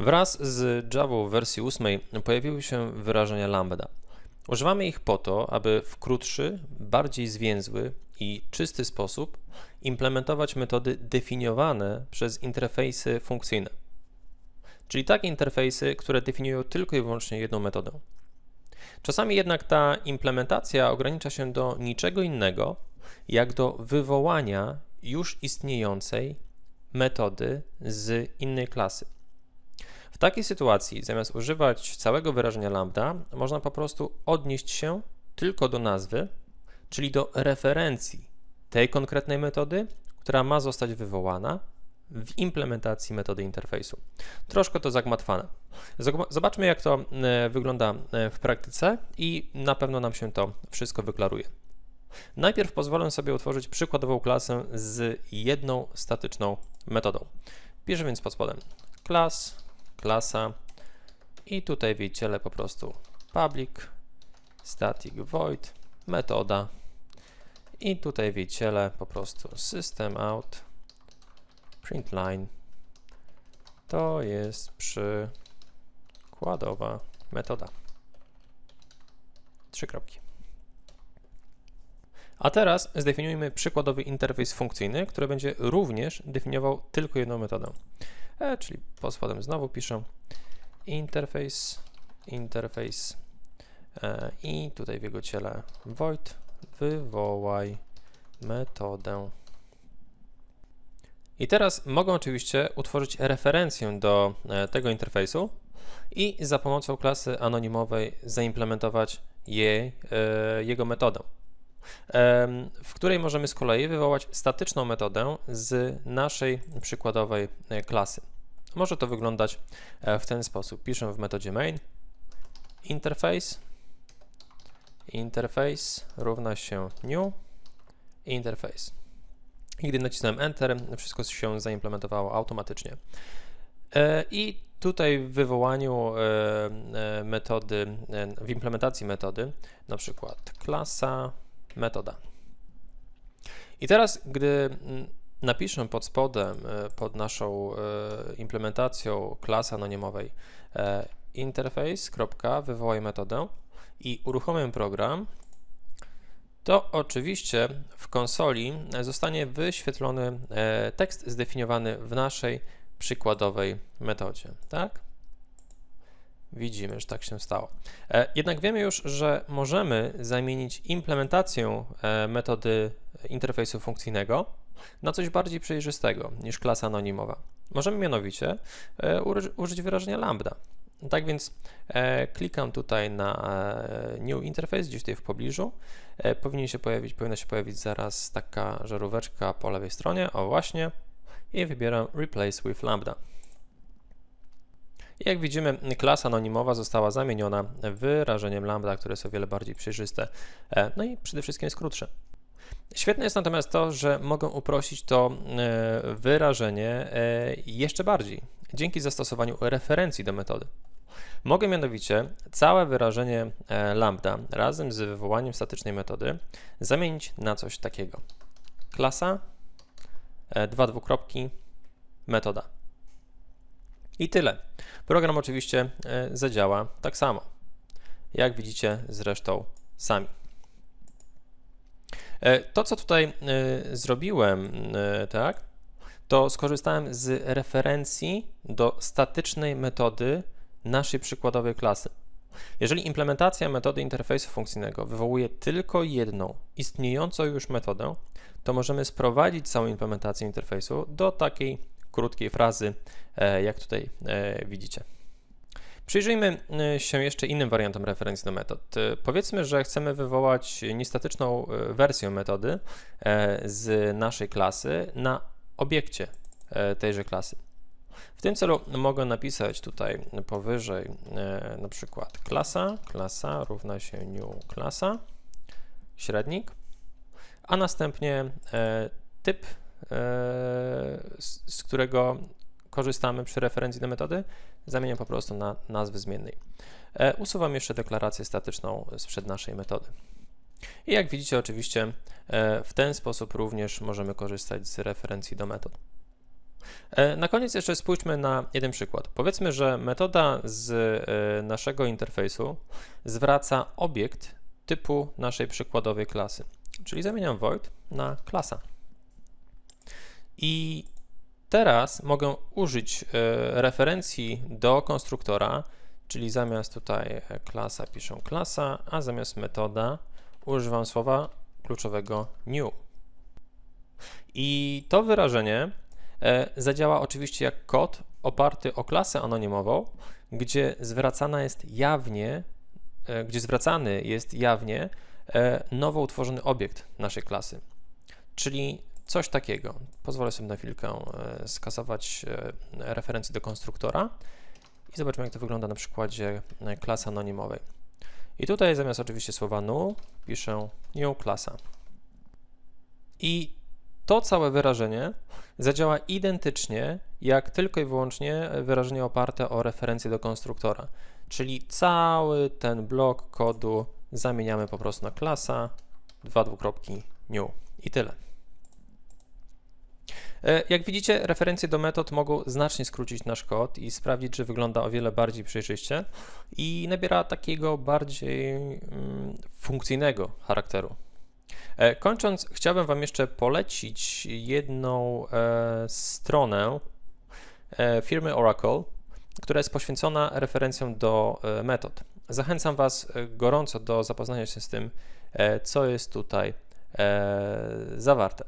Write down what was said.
Wraz z Java w wersji 8 pojawiły się wyrażenia lambda. Używamy ich po to, aby w krótszy, bardziej zwięzły i czysty sposób implementować metody definiowane przez interfejsy funkcyjne. Czyli takie interfejsy, które definiują tylko i wyłącznie jedną metodę. Czasami jednak ta implementacja ogranicza się do niczego innego, jak do wywołania już istniejącej metody z innej klasy. W takiej sytuacji, zamiast używać całego wyrażenia lambda, można po prostu odnieść się tylko do nazwy, czyli do referencji tej konkretnej metody, która ma zostać wywołana w implementacji metody interfejsu. Troszkę to zagmatwane. Zagma- Zobaczmy, jak to e, wygląda e, w praktyce i na pewno nam się to wszystko wyklaruje. Najpierw pozwolę sobie utworzyć przykładową klasę z jedną statyczną metodą. Piszę więc pod spodem class, klasa i tutaj w jej po prostu public, static void, metoda i tutaj w jej po prostu system out, print line to jest przykładowa metoda. Trzy kropki. A teraz zdefiniujmy przykładowy interfejs funkcyjny, który będzie również definiował tylko jedną metodę. E, czyli pod spodem znowu piszę interfejs, interfejs e, i tutaj w jego ciele void wywołaj metodę. I teraz mogę oczywiście utworzyć referencję do e, tego interfejsu i za pomocą klasy anonimowej zaimplementować jej, e, jego metodę w której możemy z kolei wywołać statyczną metodę z naszej przykładowej e, klasy. Może to wyglądać e, w ten sposób. Piszę w metodzie main interface interface równa się new interface. I gdy nacisnąłem Enter, wszystko się zaimplementowało automatycznie. E, I tutaj w wywołaniu metody, w implementacji metody, na przykład klasa metoda. I teraz, gdy napiszę pod spodem, e, pod naszą e, implementacją klasy anonimowej e, interface, wywołaj metodę i uruchomię program, to oczywiście w konsoli zostanie wyświetlony tekst zdefiniowany w naszej przykładowej metodzie, tak? Widzimy, że tak się stało. E, Jednak wiemy już, że możemy zamienić implementację e, metody interfejsu funkcyjnego na coś bardziej przejrzystego niż klasa anonimowa. Możemy mianowicie e, uży- użyć wyrażenia lambda. Tak więc klikam tutaj na New Interface, gdzieś tutaj w pobliżu. Powinien się pojawić, powinna się pojawić zaraz taka żaróweczka po lewej stronie, o właśnie, i wybieram Replace with Lambda. Jak widzimy, klasa anonimowa została zamieniona wyrażeniem lambda, które jest o wiele bardziej przejrzyste, e, no i przede wszystkim jest krótsze. Świetne jest natomiast to, że mogę uprościć to e, wyrażenie e, jeszcze bardziej dzięki zastosowaniu referencji do metody. Mogę mianowicie całe wyrażenie lambda razem z wywołaniem statycznej metody zamienić na coś takiego. Klasa, dwa dwukropki, metoda. I tyle. Program oczywiście e, zadziała tak samo. Jak widzicie zresztą sami. E, To, co tutaj e, zrobiłem, tak, to skorzystałem z referencji do statycznej metody naszej przykładowej klasy. Jeżeli implementacja metody interfejsu funkcyjnego wywołuje tylko jedną istniejącą już metodę, to możemy sprowadzić całą implementację interfejsu do takiej krótkiej frazy, e, jak tutaj e, widzicie. Przyjrzyjmy e, się jeszcze innym wariantom referencji do metod. Powiedzmy, że chcemy wywołać niestatyczną wersję metody z naszej klasy na obiekcie tejże klasy. W tym celu mogę napisać tutaj powyżej na przykład klasa, klasa równa się new klasa, średnik, a następnie typ, z, z którego korzystamy przy referencji do metody, zamieniam po prostu na nazwy zmiennej. E, usuwam jeszcze deklarację statyczną sprzed naszej metody. I jak widzicie, oczywiście e, w ten sposób również możemy korzystać z referencji do metod. E, Na koniec jeszcze spójrzmy na jeden przykład. Powiedzmy, że metoda z e, naszego interfejsu zwraca obiekt typu naszej przykładowej klasy. Czyli zamieniam void na klasa. I teraz mogę użyć e, referencji do konstruktora, czyli zamiast tutaj e, klasa piszę klasa, a zamiast metoda używam słowa kluczowego new. I to wyrażenie e, zadziała oczywiście jak kod oparty o klasę anonimową, gdzie zwracana jest jawnie, gdzie zwracany jest jawnie nowo utworzony obiekt naszej klasy. Czyli coś takiego. Pozwolę sobie na chwilkę e, skasować e, referencję do konstruktora i zobaczmy, jak to wygląda na przykładzie e, klasy anonimowej. I tutaj zamiast oczywiście słowa null piszę new klasa. I to całe wyrażenie zadziała identycznie jak tylko i wyłącznie wyrażenie oparte o referencję do konstruktora. Czyli cały ten blok kodu zamieniamy po prostu na klasa, dwa dwukropki new i tyle. E, Jak widzicie, referencje do metod mogą znacznie skrócić nasz kod i sprawić, że wygląda o wiele bardziej przejrzyście i nabiera takiego bardziej mm, funkcyjnego charakteru. E, Kończąc, chciałbym Wam jeszcze polecić jedną e, stronę firmy Oracle, która jest poświęcona referencjom do metod. Zachęcam Was gorąco do zapoznania się z tym, co jest tutaj zawarte.